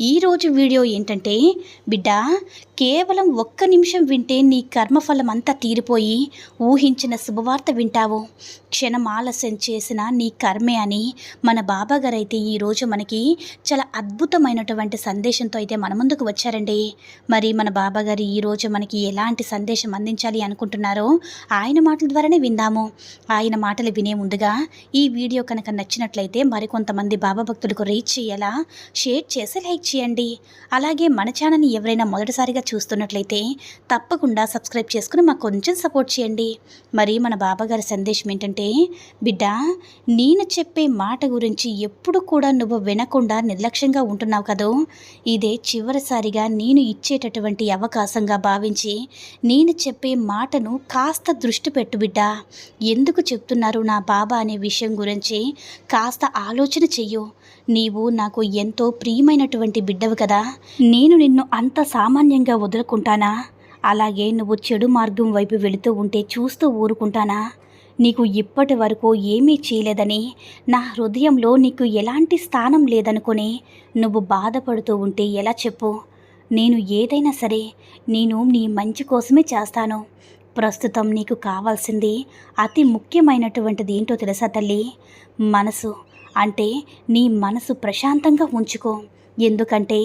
ఈరోజు వీడియో ఏంటంటే బిడ్డ కేవలం ఒక్క నిమిషం వింటే నీ కర్మఫలం అంతా తీరిపోయి ఊహించిన శుభవార్త వింటావు. క్షణం ఆలస్యం చేసిన నీ కర్మే అని మన బాబాగారు అయితే ఈరోజు మనకి చాలా అద్భుతమైనటువంటి సందేశంతో అయితే మన ముందుకు వచ్చారండి. మరి మన బాబాగారు ఈరోజు మనకి ఎలాంటి సందేశం అందించాలి అనుకుంటున్నారో ఆయన మాటల ద్వారానే విందాము. ఆయన మాటలు వినే ముందుగా ఈ వీడియో కనుక నచ్చినట్లయితే మరికొంతమంది బాబా భక్తులకు రీచ్ చేయాలా? షేర్ చేసి లైక్ చేయండి అలాగే మన ఛానల్ని ఎవరైనా మొదటిసారిగా చూస్తున్నట్లయితే తప్పకుండా సబ్స్క్రైబ్ చేసుకుని మాకు కొంచెం సపోర్ట్ చేయండి. మరి మన బాబాగారి సందేశం ఏంటంటే బిడ్డ నేను చెప్పే మాట గురించి ఎప్పుడు కూడా నువ్వు వినకుండా నిర్లక్ష్యంగా ఉంటున్నావు కదూ? ఇదే చివరిసారిగా నేను ఇచ్చేటటువంటి అవకాశంగా భావించి నేను చెప్పే మాటను కాస్త దృష్టి పెట్టు బిడ్డ. ఎందుకు చెప్తున్నారు నా బాబా అనే విషయం గురించి కాస్త ఆలోచన చెయ్యు. నీవు నాకు ఎంతో ప్రియమైనటువంటి బిడ్డవు కదా? నేను నిన్ను అంత సామాన్యంగా వదులుకుంటానా? అలాగే నువ్వు చెడు మార్గం వైపు వెళుతూ ఉంటే చూస్తూ ఊరుకుంటానా? నీకు ఇప్పటి వరకు ఏమీ చేయలేదని నా హృదయంలో నీకు ఎలాంటి స్థానం లేదనుకుని నువ్వు బాధపడుతూ ఉంటే ఎలా చెప్పు? నేను ఏదైనా సరే నేను నీ మంచి కోసమే చేస్తాను. ప్రస్తుతం నీకు కావాల్సింది అతి ముఖ్యమైనటువంటిది ఏంటో తెలుసా తల్లి? మనసు. అంటే నీ మనసు ప్రశాంతంగా ఉంచుకో. ఎందుకంటే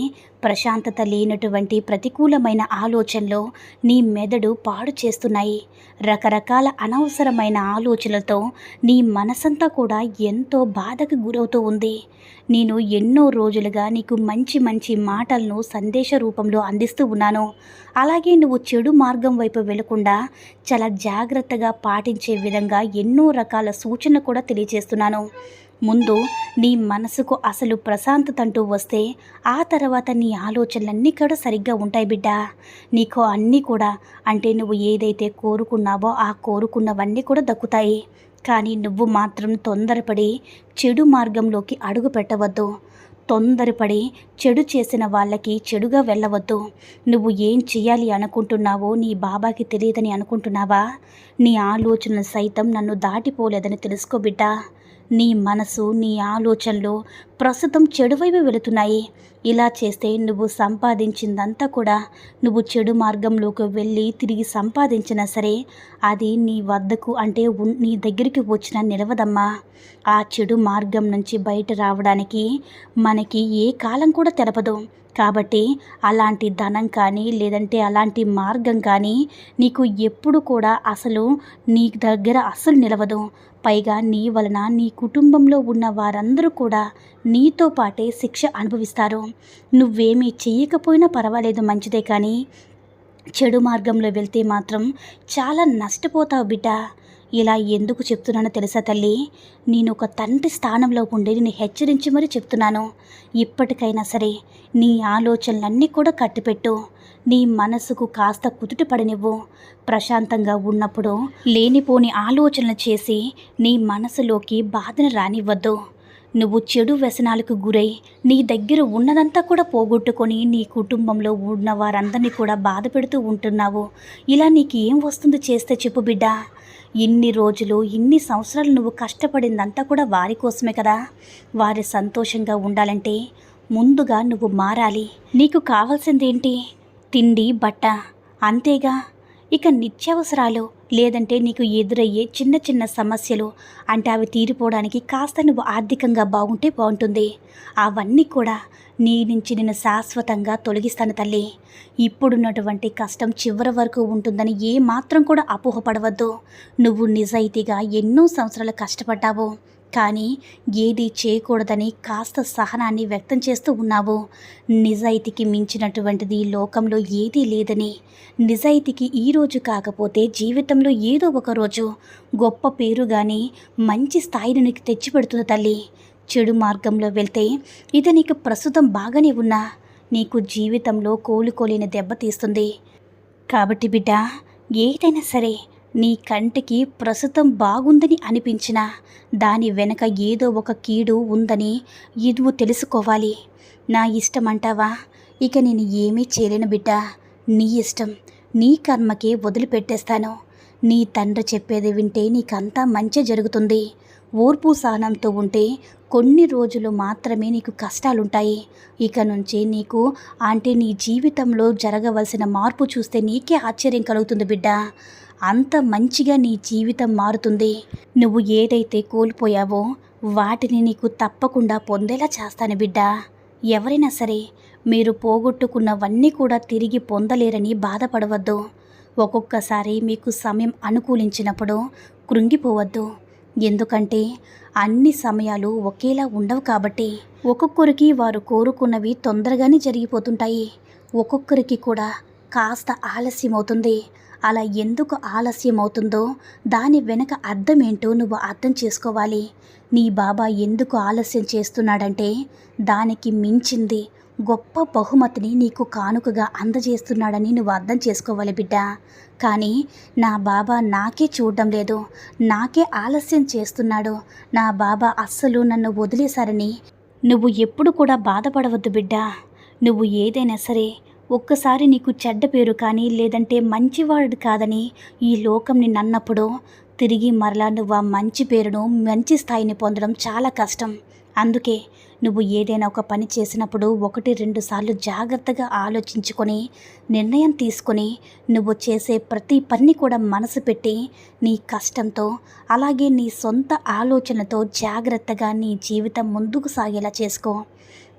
ప్రశాంతత లేనటువంటి ప్రతికూలమైన ఆలోచనలో నీ మెదడు పాడు చేస్తున్నాయి. రకరకాల అనవసరమైన ఆలోచనలతో నీ మనసంతా కూడా ఎంతో బాధకు గురవుతూ ఉంది. నేను ఎన్నో రోజులుగా నీకు మంచి మంచి మాటలను సందేశ రూపంలో అందిస్తూ ఉన్నాను. అలాగే నువ్వు చెడు మార్గం వైపు వెళ్ళకుండా చాలా జాగ్రత్తగా పాటించే విధంగా ఎన్నో రకాల సూచనలు కూడా తెలియజేస్తున్నాను. ముందు నీ మనసుకు అసలు ప్రశాంతత అంటూ వస్తే ఆ తర్వాత నీ ఆలోచనలన్నీ కూడా సరిగ్గా ఉంటాయి బిడ్డ. నీకు అన్నీ కూడా అంటే నువ్వు ఏదైతే కోరుకున్నావో ఆ కోరుకున్నవన్నీ కూడా దక్కుతాయి. కానీ నువ్వు మాత్రం తొందరపడి చెడు మార్గంలోకి అడుగు పెట్టవద్దు. తొందరపడి చెడు చేసిన వాళ్ళకి చెడుగా వెళ్ళవద్దు. నువ్వు ఏం చేయాలి అనుకుంటున్నావో నీ బాబాకి తెలియదని అనుకుంటున్నావా? నీ ఆలోచనలు సైతం నన్ను దాటిపోలేదని తెలుసుకో బిడ్డ. నీ మనసు నీ ఆలోచనలు ప్రస్తుతం చెడువైపు వెళుతున్నాయి. ఇలా చేస్తే నువ్వు సంపాదించిందంతా కూడా నువ్వు చెడు మార్గంలోకి వెళ్ళి తిరిగి సంపాదించినా సరే అది నీ వద్దకు అంటే నీ దగ్గరికి వచ్చిన నిలవదమ్మా. ఆ చెడు మార్గం నుంచి బయట రావడానికి మనకి ఏ కాలం కూడా తెలపదు. కాబట్టి అలాంటి ధనం కానీ లేదంటే అలాంటి మార్గం కానీ నీకు ఎప్పుడు కూడా అసలు నీ దగ్గర అసలు నిలవదు. పైగా నీ వలన నీ కుటుంబంలో ఉన్న వారందరూ కూడా నీతో పాటే శిక్ష అనుభవిస్తారు. నువ్వేమీ చెయ్యకపోయినా పర్వాలేదు మంచిదే కానీ చెడు మార్గంలో వెళ్తే మాత్రం చాలా నష్టపోతావు బిడ్డ. ఇలా ఎందుకు చెప్తున్నానో తెలుసా తల్లి? నేను ఒక తండ్రి స్థానంలో ఉండి నేను హెచ్చరించి మరీ చెప్తున్నాను. ఇప్పటికైనా సరే నీ ఆలోచనలన్నీ కూడా కట్టిపెట్టు. నీ మనసుకు కాస్త కుదుట పడనివ్వు. ప్రశాంతంగా ఉన్నప్పుడు లేనిపోని ఆలోచనలు చేసి నీ మనసులోకి బాధను రానివ్వద్దు. నువ్వు చెడు వ్యసనాలకు గురై నీ దగ్గర ఉన్నదంతా కూడా పోగొట్టుకొని నీ కుటుంబంలో ఉన్న వారందరినీ కూడా బాధ పెడుతూ ఉంటున్నావు. ఇలా నీకు ఏం వస్తుంది చేస్తే చెప్పు బిడ్డ. ఇన్ని రోజులు ఇన్ని సంవత్సరాలు నువ్వు కష్టపడిందంతా కూడా వారి కోసమే కదా. వారి సంతోషంగా ఉండాలంటే ముందుగా నువ్వు మారాలి. నీకు కావాల్సిందేంటి? తిండి బట్ట అంతేగా. ఇక నిత్యావసరాలు లేదంటే నీకు ఎదురయ్యే చిన్న చిన్న సమస్యలు అంటే అవి తీరిపోవడానికి కాస్త నువ్వు ఆర్థికంగా బాగుంటే బాగుంటుంది. అవన్నీ కూడా నీ నుంచి నేను శాశ్వతంగా తొలగిస్తాను తల్లి. ఇప్పుడున్నటువంటి కష్టం చివరి వరకు ఉంటుందని ఏ మాత్రం కూడా అపోహపడవద్దు. నువ్వు నిజాయితీగా ఎన్నో సంవత్సరాలు కష్టపడ్డావు. కానీ ఏది చేయకూడదని కాస్త సహనాన్ని వ్యక్తం చేస్తూ ఉన్నావు. నిజాయితీకి మించినటువంటిది లోకంలో ఏదీ లేదని. నిజాయితీకి ఈ రోజు కాకపోతే జీవితంలో ఏదో ఒక రోజు. గొప్ప పేరు కానీ మంచి స్థాయిని నీకు తెచ్చిపెడుతుంది తల్లి. చెడు మార్గంలో వెళ్తే ఇది నీకు ప్రస్తుతం బాగానే ఉన్నా. నీకు జీవితంలో కోలుకోలేని దెబ్బతీస్తుంది కాబట్టి బిడ్డ ఏదైనా సరే నీ కంటికి ప్రస్తుతం బాగుందని అనిపించినా దాని వెనక ఏదో ఒక కీడు ఉందని ఇదువు తెలుసుకోవాలి. నా ఇష్టం అంటావా ఇక నేను ఏమీ చేయలేను బిడ్డ. నీ ఇష్టం. నీ కర్మకే వదిలిపెట్టేస్తాను. నీ తండ్రి చెప్పేది వింటే నీకంతా మంచి జరుగుతుంది. ఓర్పు సహనంతో ఉంటే కొన్ని రోజులు మాత్రమే నీకు కష్టాలుంటాయి. ఇక నుంచి నీకు అంటే నీ జీవితంలో జరగవలసిన మార్పు చూస్తే నీకే ఆశ్చర్యం కలుగుతుంది బిడ్డ. అంత మంచిగా నీ జీవితం మారుతుంది. నువ్వు ఏదైతే కోల్పోయావో వాటిని నీకు తప్పకుండా పొందేలా చేస్తాను బిడ్డ. ఎవరైనా సరే మీరు పోగొట్టుకున్నవన్నీ కూడా తిరిగి పొందలేరని బాధపడవద్దు. ఒక్కొక్కసారి మీకు సమయం అనుకూలించినప్పుడు కృంగిపోవద్దు. ఎందుకంటే అన్ని సమయాలు ఒకేలా ఉండవు కాబట్టి. ఒక్కొక్కరికి వారు కోరుకున్నవి తొందరగానే జరిగిపోతుంటాయి. ఒక్కొక్కరికి కూడా కాస్త ఆలస్యం అవుతుంది అలా ఎందుకు ఆలస్యం అవుతుందో దాని వెనక అర్థం ఏంటో నువ్వు అర్థం చేసుకోవాలి. నీ బాబా ఎందుకు ఆలస్యం చేస్తున్నాడంటే దానికి మించింది గొప్ప బహుమతిని నీకు కానుకగా అందజేస్తున్నాడని నువ్వు అర్థం చేసుకోవాలి బిడ్డ. కానీ నా బాబా నాకే చూడడం లేదు నాకే ఆలస్యం చేస్తున్నాడు. నా బాబా అస్సలు నన్ను వదిలేశారని నువ్వు ఎప్పుడు కూడా బాధపడవద్దు బిడ్డ. నువ్వు ఏదైనా సరే ఒక్కసారి నీకు చెడ్డ పేరు కానీ లేదంటే మంచివాడు కాదని ఈ లోకం నిన్నప్పుడు తిరిగి మరలా నువ్వు ఆ మంచి పేరును మంచి స్థాయిని పొందడం చాలా కష్టం. అందుకే నువ్వు ఏదైనా ఒక పని చేసినప్పుడు ఒకటి రెండు సార్లు జాగ్రత్తగా ఆలోచించుకొని నిర్ణయం తీసుకొని నువ్వు చేసే ప్రతి పని కూడా మనసు పెట్టి నీ కష్టంతో అలాగే నీ సొంత ఆలోచనతో జాగ్రత్తగా నీ జీవితం ముందుకు సాగేలా చేసుకో.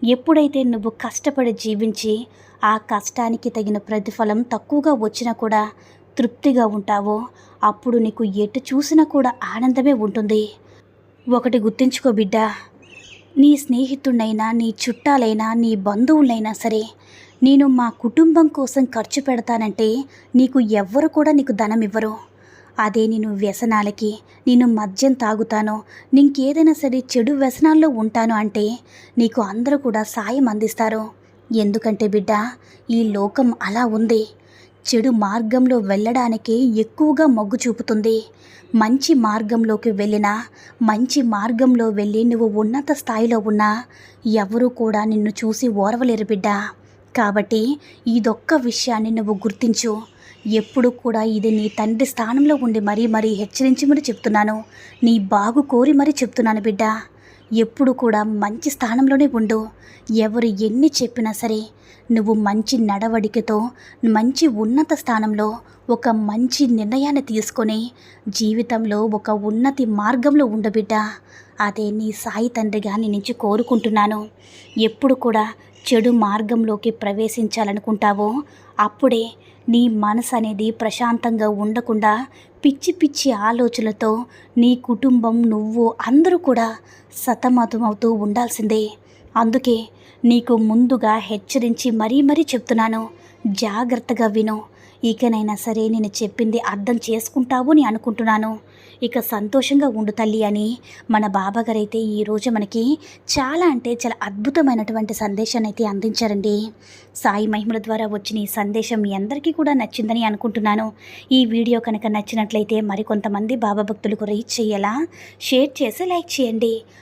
ఎప్పుడైతే నువ్వు కష్టపడి జీవించి ఆ కష్టానికి తగిన ప్రతిఫలం తక్కువగా వచ్చినా కూడా తృప్తిగా ఉంటావో అప్పుడు నీకు ఎటు చూసినా కూడా ఆనందమే ఉంటుంది. ఒకటి గుర్తుంచుకో బిడ్డ నీ స్నేహితుడినైనా నీ చుట్టాలైనా నీ బంధువులైనా సరే నేను మా కుటుంబం కోసం ఖర్చు పెడతానంటే నీకు ఎవ్వరు కూడా నీకు ధనం ఇవ్వరు. అదే నేను వ్యసనాలకి నేను మద్యం తాగుతాను. నీకేదైనా సరే చెడు వ్యసనాల్లో ఉంటాను అంటే నీకు అందరూ కూడా సాయం అందిస్తారు. ఎందుకంటే బిడ్డ ఈ లోకం అలా ఉంది. చెడు మార్గంలో వెళ్ళడానికే ఎక్కువగా మొగ్గు చూపుతుంది. మంచి మార్గంలోకి వెళ్ళినా మంచి మార్గంలో వెళ్ళి నువ్వు ఉన్నత స్థాయిలో ఉన్నా ఎవరూ కూడా నిన్ను చూసి ఓర్వలేరు బిడ్డ. కాబట్టి ఇదొక్క విషయాన్ని నువ్వు గుర్తించు. ఎప్పుడు కూడా ఇది నీ తండ్రి స్థానంలో ఉండి మరీ మరీ హెచ్చరించి మరీ చెప్తున్నాను. నీ బాగు కోరి మరీ చెప్తున్నాను బిడ్డ. ఎప్పుడు కూడా మంచి స్థానంలోనే ఉండు. ఎవరు ఎన్ని చెప్పినా సరే నువ్వు మంచి నడవడికతో మంచి ఉన్నత స్థానంలో ఒక మంచి నిర్ణయాన్ని తీసుకొని జీవితంలో ఒక ఉన్నతి మార్గంలో ఉండబిడ్డ అదే నీ సాయి తండ్రిగా నేను నుంచి కోరుకుంటున్నాను. ఎప్పుడు కూడా చెడు మార్గంలోకి ప్రవేశించాలనుకుంటావో అప్పుడే నీ మనసు అనేది ప్రశాంతంగా ఉండకుండా పిచ్చి పిచ్చి ఆలోచనలతో నీ కుటుంబం నువ్వు అందరూ కూడా సతమతమవుతూ ఉండాల్సిందే. అందుకే నీకు ముందుగా హెచ్చరించి మరీ మరీ చెప్తున్నాను. జాగ్రత్తగా విను. ఇకనైనా సరే నేను చెప్పింది అర్థం చేసుకుంటావు అని అనుకుంటున్నాను. ఇక సంతోషంగా ఉండు తల్లి అని మన బాబాగారైతే ఈరోజు మనకి చాలా అంటే చాలా అద్భుతమైనటువంటి సందేశాన్ని అయితే అందించారండి. సాయి మహిమల ద్వారా వచ్చిన ఈ సందేశం మీ అందరికీ కూడా నచ్చిందని అనుకుంటున్నాను. ఈ వీడియో కనుక నచ్చినట్లయితే మరికొంతమంది బాబా భక్తులకు రీచ్ చేయాలా షేర్ చేసి లైక్ చేయండి.